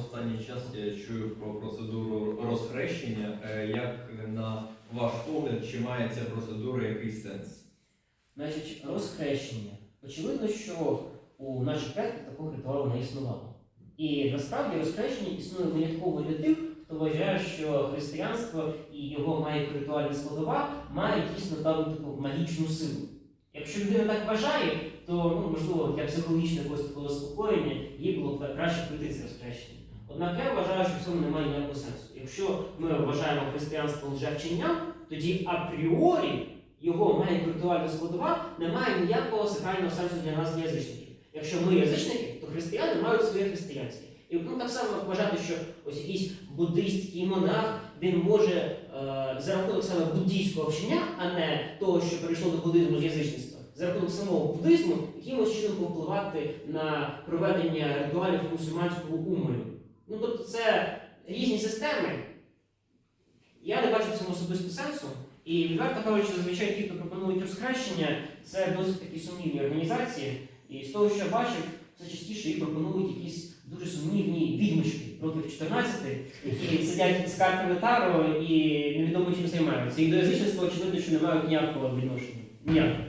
останній час я чую про процедуру розхрещення. Е, Як на ваш погляд, чи має ця процедура якийсь сенс? Значить, розхрещення. Очевидно, що у наших предків такого ритуалу не існувало. І насправді розхрещення існує винятково для тих, хто вважає, що християнство і його має ритуальна складова має дійсно певну таку магічну силу. Якщо людина так вважає, то ну, можливо для психологічного заспокоєння їй було б краще. Однак я вважаю, що в цьому немає ніякого сенсу. Якщо ми вважаємо християнство лжевченням, тоді апріорі його має ритуальна складова не має ніякого сакрального сенсу для нас, язичників. Якщо ми язичники, то християни мають своє християнське. І ну, так само вважати, що ось якийсь буддийський монах він може е, за рахунок саме буддійського вчення, а не того, що перейшло до буддизму з язичництва, за рахунок самого буддизму, якимось чином повпливати на проведення ритуалів мусульманського умолю. Ну тобто це різні системи. Я не бачу в цьому особисто сенсу. І відверто кажучи, зазвичай ті, хто пропонують розхрещення, це досить такі сумнівні організації. І з того, що я бачив, все частіше їх пропонують якісь дуже сумнівні відьмочки років 14, які сидять з картами Таро і невідомо чим займаються. І до язичництва очевидно, що не мають ніякого відношення. Ніякого.